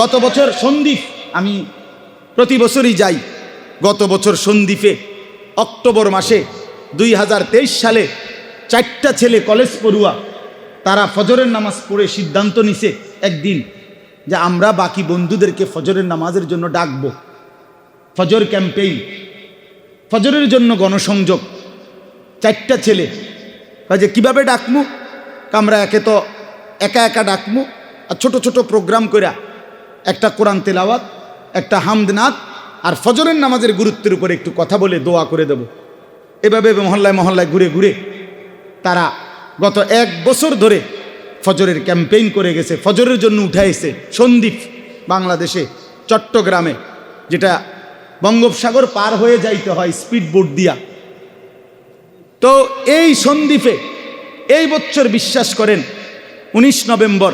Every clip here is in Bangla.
গত বছর সন্দীপ আমি প্রতি বছরই যাই। গত বছর সন্দীপে অক্টোবর মাসে দুই হাজার তেইশ সালে চারটা ছেলে কলেজ পড়ুয়া, তারা ফজরের নামাজ পড়ে সিদ্ধান্ত নিছে একদিন যে আমরা বাকি বন্ধুদেরকে ফজরের নামাজের জন্য ডাকবো। ফজর ক্যাম্পেইন। ফজরের জন্য গণসংযোগ। চারটা ছেলে। যে কীভাবে ডাকমু? আমরা একে তো একা একা ডাকমু। আর ছোট ছোট প্রোগ্রাম কইরা একটা কোরআন তেলাওয়াত, একটা হামদনাথ আর ফজরের নামাজের গুরুত্বের উপরে একটু কথা বলে দোয়া করে দেব। এভাবে মহল্লায় মহল্লায় ঘুরে ঘুরে তারা গত এক বছর ধরে ফজরের ক্যাম্পেইন করে গেছে, ফজরের জন্য উঠাইছে সন্দ্বীপ বাংলাদেশে, চট্টগ্রামে, যেটা বঙ্গোপসাগর পার হয়ে যাইতে হয় স্পিড বোট দিয়া। তো এই সন্দ্বীপে এই বছর বিশ্বাস করেন, উনিশ নভেম্বর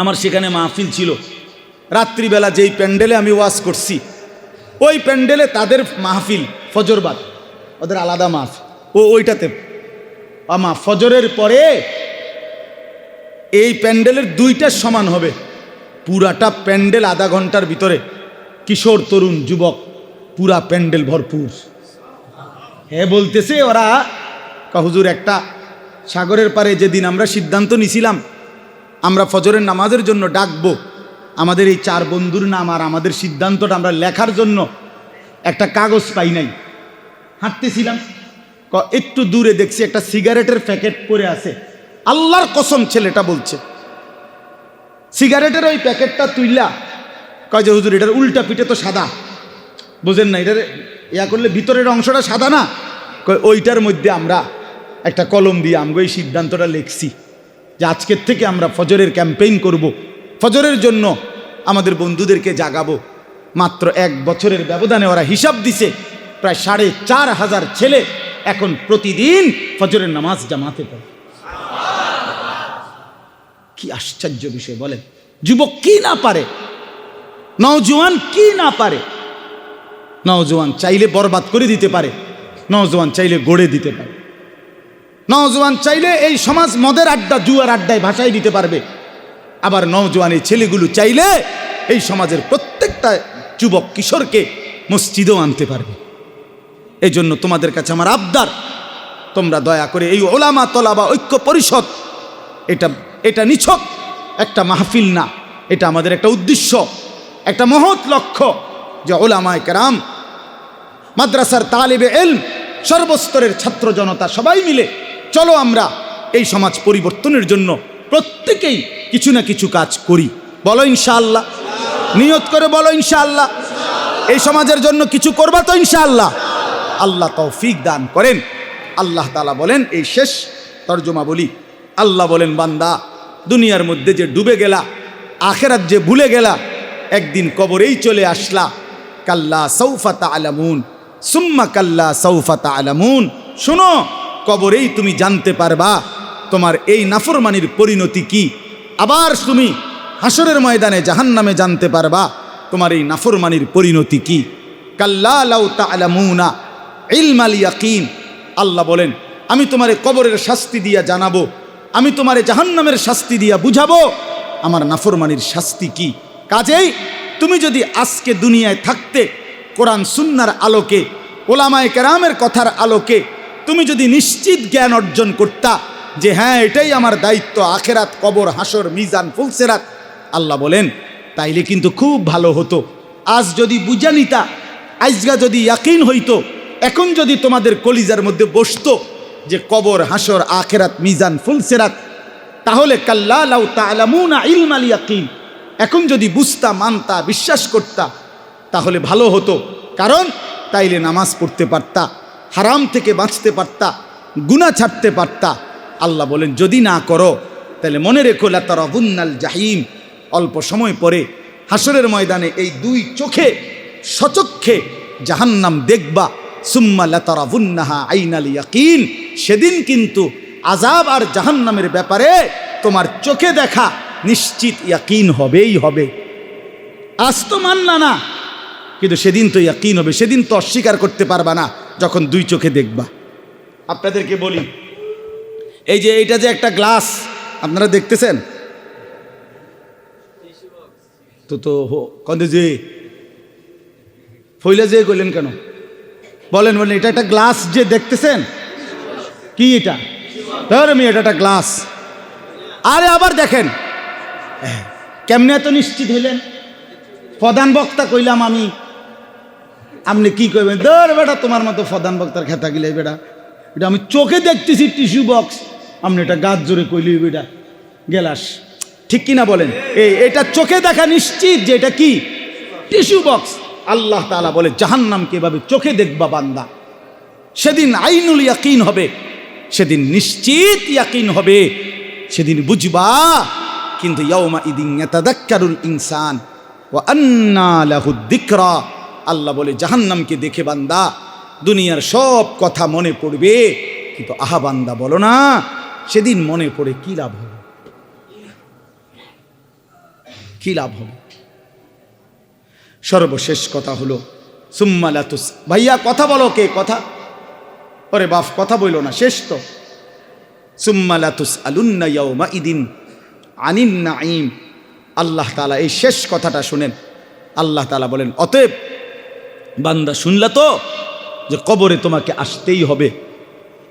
আমার সেখানে মাহফিল ছিল। রাত্রিবেলা যেই প্যান্ডেলে আমি ওয়াজ করছি, ওই প্যান্ডেলে তাদের মাহফিল ফজরবাদ ওদের আলাদা মাফ ও ওইটাতে। আমা, ফজরের পরে এই প্যান্ডেলের দুইটা সমান হবে। পুরাটা প্যান্ডেল আধা ঘণ্টার ভিতরে। কিশোর, তরুণ, যুবক, পুরা প্যান্ডেল ভরপুর। হ্যাঁ বলতেছে ওরা কা হুজুর, একটা সাগরের পারে যেদিন আমরা সিদ্ধান্ত নিছিলাম, আমরা ফজরের নামাজের জন্য ডাকবো আমাদের এই চার বন্ধুর নাম আর আমাদের সিদ্ধান্তটা আমরা লেখার জন্য একটা কাগজ পাই নাই। হাঁটতেছিলাম। একটু দূরে দেখছি একটা সিগারেটের প্যাকেট পরে আছে। আল্লাহর কসম ছেলেটা বলছে। সিগারেটের ওই প্যাকেটটা তুইলা। কয় যে, হুজুর, এটার উল্টা পিঠে তো সাদা। বুঝেন না, এটার ইয়া করলে ভিতরের অংশটা সাদা না? কয়, ওইটার মধ্যে আমরা একটা কলম দিয়ে আমগো এই সিদ্ধান্তটা লিখছি যে আজকের থেকে আমরা ফজরের ক্যাম্পেইন করব। ফজরের জন্য আমাদের বন্ধুদেরকে জাগাবো। মাত্র এক বছরের ব্যবধানে ওরা হিসাব দিছে, প্রায় সাড়ে চার হাজার ছেলে এখন প্রতিদিন ফজরের নামাজ জামাতে পড়ে। কি আশ্চর্য বিষয় বলেন। যুবক কি না পারে? নওজোয়ান কি না পারে? নওজোয়ান চাইলে বরবাদ করে দিতে পারে, নওজোয়ান চাইলে গড়ে দিতে পারে। নওজোয়ান চাইলে এই সমাজ মদের আড্ডা, জুয়ার আড্ডায় ভাসাই দিতে পারবে। আবার নওজোয়ান ছেলেগুলো চাইলে এই সমাজের প্রত্যেকটা যুবক কিশোরকে মসজিদেও আনতে পারবে। এই জন্য তোমাদের কাছে আমার আবদার, তোমরা দয়া করে এই ওলামা তলাবা ঐক্য পরিষদ, এটা এটা নিছক, একটা মাহফিল না, এটা আমাদের একটা উদ্দেশ্য, একটা মহৎ লক্ষ্য যে ওলামায় কেরাম, মাদ্রাসার তালিবে এল সর্বস্তরের ছাত্র জনতা সবাই মিলে চলো আমরা এই সমাজ পরিবর্তনের জন্য প্রত্যেকেই কিছু না কিছু কাজ করি। বলো ইনশাআল্লাহ। নিয়ত করে বলো ইনশাআল্লাহ। এই সমাজের জন্য কিছু করবা তো ইনশাআল্লাহ। আল্লাহ তৌফিক দান করেন। আল্লাহ তালা বলেন, এই শেষ তর্জমা বলি। আল্লাহ বলেন, বান্দা, দুনিয়ার মধ্যে যে ডুবে গেলা, আখেরাত যে ভুলে গেলা, একদিন কবরেই চলে আসলা। কাল্লা সৌফাতা আলামুন সুম্মা কাল্লা সৌফাতা আলামুন শোনো, কবরেই তুমি জানতে পারবা, তোমার এই নাফরমানির পরিণতি কি? আবার তুমি হাসরের ময়দানে জাহান্নামে জানতে পারবা, তোমার এই নাফরমানির পরিণতি কি? কাল্লা লাউ আল্লাহ বলেন, আমি তোমারে কবরের শাস্তি দিয়া জানাব, আমি তোমারে জাহান্নামের শাস্তি দিয়া বুঝাবো। আমার নাফরমানির শাস্তি কি? কাজেই তুমি যদি আজকে দুনিয়ায় থাকতে কোরআন সুন্নার আলোকে, ওলামায় কেরামের কথার আলোকে, তুমি যদি নিশ্চিত জ্ঞান অর্জন করতা যে হ্যাঁ এটাই আমার দায়িত্ব, আখেরাত, কবর, হাসর, মিজান, ফুলসেরাত। আল্লাহ বলেন, তাইলে কিন্তু খুব ভালো হতো। আজ যদি বুঝা নিতা, আজগা যদি ইয়াকিন হইতো, এখন যদি তোমাদের কলিজার মধ্যে বসতো যে কবর, হাসর, আখেরাত, মিজান, ফুলসেরাত, তাহলে কাল্লা লাউ তালামুনা ইলমাল ইয়াকিন। এখন যদি বুঝতা, মানতা, বিশ্বাস করতা, তাহলে ভালো হতো। কারণ তাইলে নামাজ পড়তে পারতা, হারাম থেকে বাঁচতে পারতা গুণা ছাড়তে পারতা। আল্লাহ বলেন, যদি না করো, তাহলে মনে রেখো লাতারাবুন্নাল জাহিম। অল্প সময় পরে হাসরের ময়দানে এই দুই চোখে, সচক্ষে জাহান্নাম দেখবা, সুম্মা লাতারাবুন্নাহা আইনাল ইয়াকিন। সেদিন কিন্তু আজাব আর জাহান্নামের ব্যাপারে তোমার চোখে দেখা নিশ্চিত ইয়াকিন হবেই হবে। আজ তো মানলা না, কিন্তু সেদিন তো ইয়াকিন হবে, সেদিন তো অস্বীকার করতে পারবা না যখন দুই চোখে দেখবা। আপনাদেরকে বলি এই যে এইটা যে একটা গ্লাস, আপনারা দেখতেছেন? তো তো কন্দে যে ফইলে যে কইলেন কেন? বলেন বলেন, এটা একটা গ্লাস যে দেখতেছেন? কি এটা? ধর আমি এটা একটা গ্লাস। আরে আবার দেখেন, কেমনে এত নিশ্চিত হইলেন? প্রধান বক্তা কইলাম আমি। আপনি কি কইবেন? ধর বেটা, তোমার মতো প্রধান বক্তার খেতা গিলে বেটা। এটা আমি চোখে দেখতেছি টিস্যু বক্স। আপনি এটা গাছ জোরে কইলি বেটা গেলাস। ঠিক কিনা বলেন? এই, এটা চোখে দেখা নিশ্চিত যে এটা কি? Tissue box. আল্লাহ তাআলা বলে, জাহান্নামকে এভাবে চোখে দেখবা বান্দা। সেদিন আইনুল ইয়াকিন হবে। সেদিন নিশ্চিত ইয়াকিন হবে। সেদিন বুঝবা, কিন্তু ইয়াউমা ইদিন ইয়াতাদাক্কারুল ইনসান, ওয়া আন্না লাহু যিকরা আল্লাহ বলে, জাহান্নামকে দেখে বান্দা, দুনিয়ার সব কথা মনে পড়বে, কিন্তু আহা বান্দা বলো না সেদিন মনে পড়ে, কি লাভ হবে? কি লাভ হবে? সর্বশেষ কথা হলো সুম্মালাতুস ভাইয়া, কথা বলো কে? কথা? ওরে বাপ, কথা বইল না, শেষ তো। সুম্মালাতুস আলুন্না ইয়াউমা ইদিন আনিন নাঈম। আল্লাহ তালা এই শেষ কথাটা শুনেন। আল্লাহ তালা বলেন, অতএব বান্দা শুনলা তো যে কবরে তোমাকে আসতেই হবে।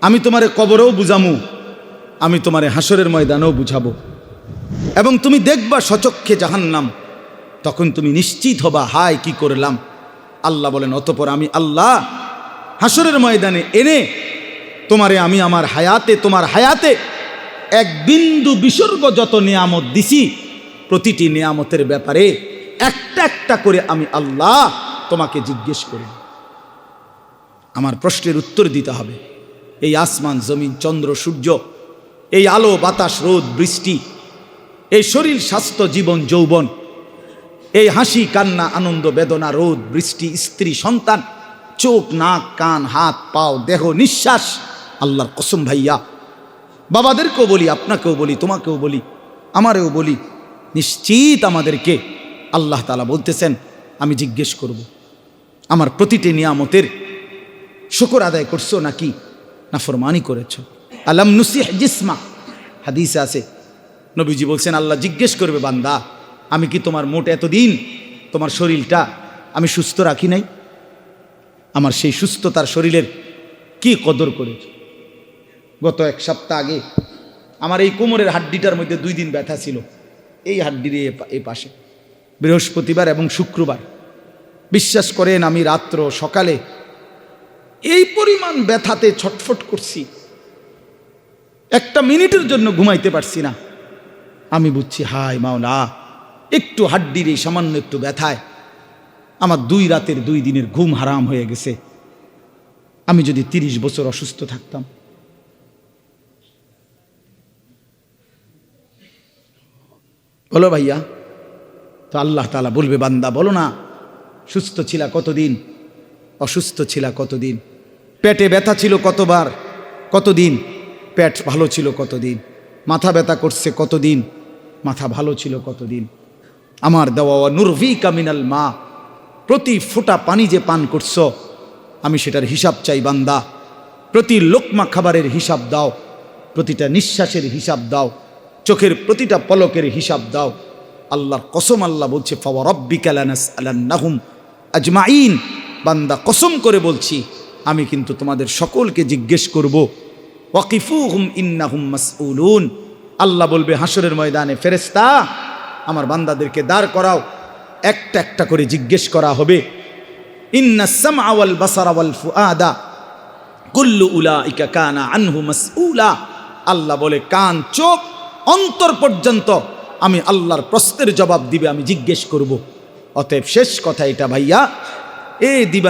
আমি তোমারে কবরেও বুঝামু। আমি তোমারে হাসরের ময়দানেও বুঝাবো। এবং তুমি দেখবা সচক্ষে জাহান্নাম। তখন তুমি নিশ্চিত হবা, হায়, কি করলাম? আল্লাহ বলেন, অতপর আমি আল্লাহ হাসরের ময়দানে এনে তোমারে আমি আমার হায়াতে, তোমার হায়াতে এক বিন্দু বিসর্গ যত নিয়ামত দিছি, প্রতিটি নিয়ামতের ব্যাপারে একটা একটা করে আমি আল্লাহ তোমাকে জিজ্ঞেস করি। আমার প্রশ্নের উত্তর দিতে হবে। এই আসমান, জমিন, চন্দ্র, সূর্য এই আলো, বাতাস, রোদ, বৃষ্টি, এই শরীর স্বাস্থ্য, জীবন, যৌবন, এই হাসি, কান্না, আনন্দ, বেদনা, রোদ, বৃষ্টি, স্ত্রী, সন্তান, চোখ, নাক, কান, হাত, পাও, দেহ, নিঃশ্বাস, আল্লাহর কসম ভাইয়া। বাবাদেরকেও বলি, আপনাকেও বলি, তোমাকেও বলি, আমারেও বলি, নিশ্চিত আমাদেরকে আল্লাহ তালা বলতেছেন, আমি জিজ্ঞেস করব, আমার প্রতিটি নিয়ামতের শুকর আদায় করছ নাকি না ফরমানি করেছ? আলাম নুসিহ জিসমা। হাদিসে আছে। নবীজি বলছেন, আল্লাহ জিজ্ঞেস করবে, বান্দা, আমি কি তোমার মোট এতদিন তোমার শরীরটা আমি সুস্থ রাখি নাই? আমার সেই সুস্থতার শরীরের কি কদর করেছ? গত এক সপ্তাহ আগে আমার এই কোমরের হাড্ডিটার মধ্যে দুই দিন ব্যথা ছিল। এই হাড্ডির এই পাশে। বৃহস্পতিবার এবং শুক্রবার। বিশ্বাস করেন, আমি রাত্র সকালে এই পরিমাণ ব্যথাতে ছটফট করছি। একটা মিনিটের জন্য ঘুমাইতে পারছি না। আমি বুঝছি, হায় মাওলা, একটু হাড্ডির এই সামান্য একটু ব্যথায়। আমার দুই রাতের দুই দিনের ঘুম হারাম হয়ে গেছে। আমি যদি তিরিশ বছর অসুস্থ থাকতাম। বলো ভাইয়া, তো আল্লাহ তালা বলবে, বান্দা বলো না, সুস্থ ছিলা কতদিন? অসুস্থ ছিলা কতদিন? পেটে ব্যথা ছিল কতবার? কতদিন? পেট ভালো ছিল কতদিন? মাথা ব্যথা করছে কতদিন? মাথা ভালো ছিল কতদিন? আমার দেওয়া নুরভি কামিনাল মা। প্রতি ফোঁটা পানি যে পান করছ, আমি সেটার হিসাব চাই বান্দা। প্রতি লোকমা খাবারের হিসাব দাও, প্রতিটা নিঃশ্বাসের হিসাব দাও, চোখের প্রতিটা পলকের হিসাব দাও। আল্লাহর কসম আল্লাহ বলছে ফাওয়ারব্বিকালানাস আলান্নাহুম আজমাইন। বান্দা কসম করে বলছি, আমি কিন্তু তোমাদের সকলকে জিজ্ঞেস করব ওয়াকিফুহুম ইন্নাহুম মাসউলুন। আল্লাহ বলবে হাসরের ময়দানে ফেরেস্তা আমার বান্দাদেরকে দাঁড় করাও, একটা একটা করে জিজ্ঞেস করা হবে। ইন্না সামআ ওয়াল বাসারা ওয়াল ফুআদা, কুল্লু উলাইকা কানা আনহু মাসউলা। আল্লাহ বলে, কান, চোখ, অন্তর পর্যন্ত আমি আল্লাহর প্রশ্নের জবাব দিবে, আমি জিজ্ঞেস করব। অতএব শেষ কথা এটা ভাইয়া, এ দিবা